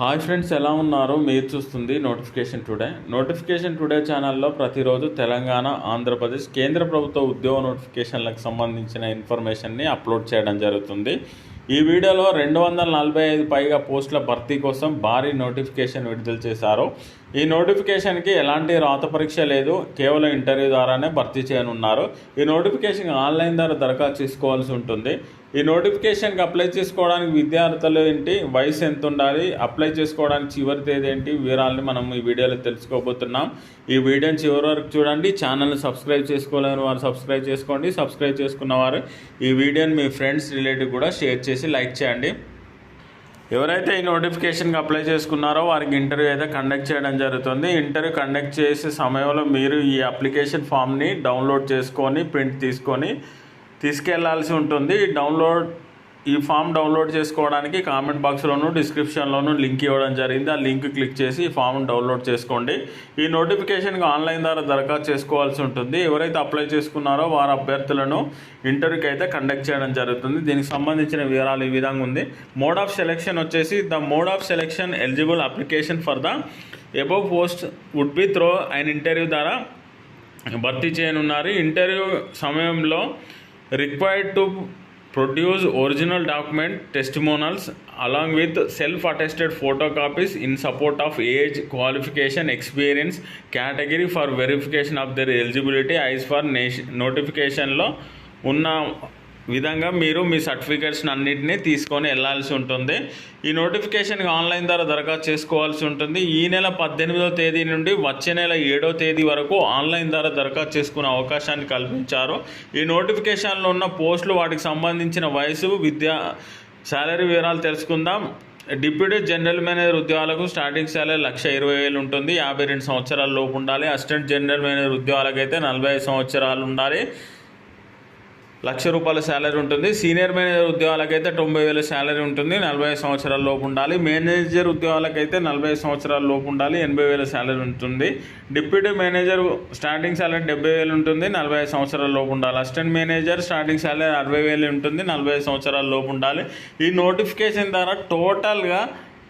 Hi friends ఎలా ఉన్నారు? మీరు చూస్తుంది నోటిఫికేషన్ టుడే నోటిఫికేషన్ టుడే ఛానల్లో ప్రతిరోజు తెలంగాణ ఆంధ్రప్రదేశ్ కేంద్ర ప్రభుత్వ ఉద్యోగ నోటిఫికేషన్లకు సంబంధించిన ఇన్ఫర్మేషన్ని అప్లోడ్ చేయడం జరుగుతుంది. ఈ వీడియోలో రెండు వందల నలభై ఐదు పైగా పోస్టుల భర్తీ కోసం భారీ నోటిఫికేషన్ విడుదల చేశారు. ఈ నోటిఫికేషన్కి ఎలాంటి రాత పరీక్ష లేదు. కేవలం ఇంటర్వ్యూ ద్వారానే భర్తీ చేయనున్నారు. ఈ నోటిఫికేషన్ ఆన్లైన్ ద్వారా దరఖాస్తు చేసుకోవాల్సి ఉంటుంది. ఈ నోటిఫికేషన్కి అప్లై చేసుకోవడానికి విద్యార్థులు ఏంటి? వయసు ఎంత ఉండాలి? అప్లై చేసుకోవడానికి చివరి తేదీ ఏంటి? వివరాలని మనం ఈ వీడియోలో తెలుసుకోబోతున్నాం. ఈ వీడియోని చివరి వరకు చూడండి. ఛానల్ని సబ్స్క్రైబ్ చేసుకోలేని వారు సబ్స్క్రైబ్ చేసుకోండి. సబ్స్క్రైబ్ చేసుకున్న వారు ఈ వీడియోని మీ ఫ్రెండ్స్ రిలేటివ్ కూడా షేర్ చేసి లైక్ చేయండి. ఎవరైతే ఈ నోటిఫికేషన్కి అప్లై చేసుకున్నారో వారికి ఇంటర్వ్యూ అయితే కండక్ట్ చేయడం జరుగుతుంది. ఇంటర్వ్యూ కండక్ట్ చేసే సమయంలో మీరు ఈ అప్లికేషన్ ఫామ్ని డౌన్లోడ్ చేసుకొని ప్రింట్ తీసుకొని తీసుకెళ్ళాల్సి ఉంటుంది. ఈ డౌన్లోడ్ ఈ ఫామ్ డౌన్లోడ్ చేసుకోవడానికి కామెంట్ బాక్స్లోను డిస్క్రిప్షన్లోను లింక్ ఇవ్వడం జరిగింది. ఆ లింక్ క్లిక్ చేసి ఈ ఫామ్ డౌన్లోడ్ చేసుకోండి. ఈ నోటిఫికేషన్కి ఆన్లైన్ ద్వారా దరఖాస్తు చేసుకోవాల్సి ఉంటుంది. ఎవరైతే అప్లై చేసుకున్నారో వారి అభ్యర్థులను ఇంటర్వ్యూకి అయితే కండక్ట్ చేయడం జరుగుతుంది. దీనికి సంబంధించిన వివరాలు ఈ విధంగా ఉంది. మోడ్ ఆఫ్ సెలెక్షన్ వచ్చేసి the mode of selection eligible application for the above post would be through and interview ద్వారా భర్తీ చేయనున్నారు. ఇంటర్వ్యూ సమయంలో required to produce original document testimonials along with self attested photo copies in support of age qualification experience category for verification of their eligibility as per nation నోటిఫికేషన్లో ఉన్న విధంగా మీరు మీ certificates అన్నింటినీ తీసుకొని వెళ్ళాల్సి ఉంటుంది. ఈ నోటిఫికేషన్కి ఆన్లైన్ ద్వారా దరఖాస్తు చేసుకోవాల్సి ఉంటుంది. ఈ నెల పద్దెనిమిదో తేదీ నుండి వచ్చే నెల ఏడో తేదీ వరకు ఆన్లైన్ ద్వారా దరఖాస్తు చేసుకునే అవకాశాన్ని కల్పించారు. ఈ నోటిఫికేషన్లో ఉన్న పోస్టులు వాటికి సంబంధించిన వయసు విద్యా శాలరీ వివరాలు తెలుసుకుందాం. డిప్యూటీ జనరల్ మేనేజర్ ఉద్యోగాలకు స్టార్టింగ్ శాలరీ లక్ష ఇరవై వేలు ఉంటుంది. యాభై రెండు సంవత్సరాల లోపు ఉండాలి. అసిస్టెంట్ జనరల్ మేనేజర్ ఉద్యోగాలకు అయితే నలభై ఐదు సంవత్సరాలు ఉండాలి. లక్ష రూపాయల శాలరీ ఉంటుంది. సీనియర్ మేనేజర్ ఉద్యోగాలకైతే తొంభై వేల శాలరీ ఉంటుంది. నలభై సంవత్సరాల లోపు ఉండాలి. మేనేజర్ ఉద్యోగాలకైతే నలభై సంవత్సరాల లోపు ఉండాలి. ఎనభై వేల శాలరీ ఉంటుంది. డిప్యూటీ మేనేజర్ స్టార్టింగ్ శాలరీ డెబ్బై వేలు ఉంటుంది. నలభై సంవత్సరాల లోపు ఉండాలి. అసిస్టెంట్ మేనేజర్ స్టార్టింగ్ శాలరీ అరవై వేలు ఉంటుంది. నలభై సంవత్సరాల లోపు ఉండాలి. ఈ నోటిఫికేషన్ ద్వారా టోటల్గా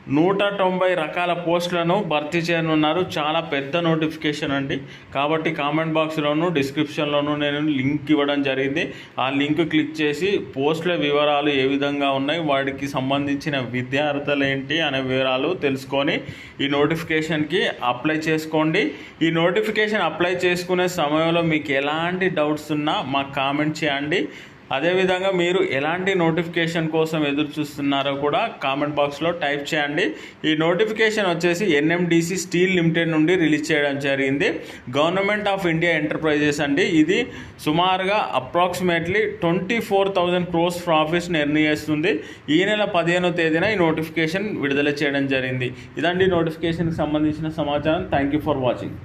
నూట తొంభై రకాల పోస్టులను భర్తీ చేయనున్నారు. చాలా పెద్ద నోటిఫికేషన్ అండి. కాబట్టి కామెంట్ బాక్స్లోను డిస్క్రిప్షన్లోను నేను లింక్ ఇవ్వడం జరిగింది. ఆ లింక్ క్లిక్ చేసి పోస్టుల వివరాలు ఏ విధంగా ఉన్నాయి వాటికి సంబంధించిన విద్యార్థులు ఏంటి అనే వివరాలు తెలుసుకొని ఈ నోటిఫికేషన్కి అప్లై చేసుకోండి. ఈ నోటిఫికేషన్ అప్లై చేసుకునే సమయంలో మీకు ఎలాంటి డౌట్స్ ఉన్నా మాకు కామెంట్ చేయండి. అదేవిధంగా మీరు ఎలాంటి నోటిఫికేషన్ కోసం ఎదురు చూస్తున్నారో కూడా కామెంట్ బాక్స్లో టైప్ చేయండి. ఈ నోటిఫికేషన్ వచ్చేసి ఎన్ఎండిసి స్టీల్ లిమిటెడ్ నుండి రిలీజ్ చేయడం జరిగింది. గవర్నమెంట్ ఆఫ్ ఇండియా ఎంటర్ప్రైజెస్ అండి. ఇది సుమారుగా approximately twenty four thousand gross profits నిర్ణయిస్తుంది. ఈ నెల పదిహేనో తేదీన ఈ నోటిఫికేషన్ విడుదల చేయడం జరిగింది. ఇదండి నోటిఫికేషన్కి సంబంధించిన సమాచారం. Thank you for watching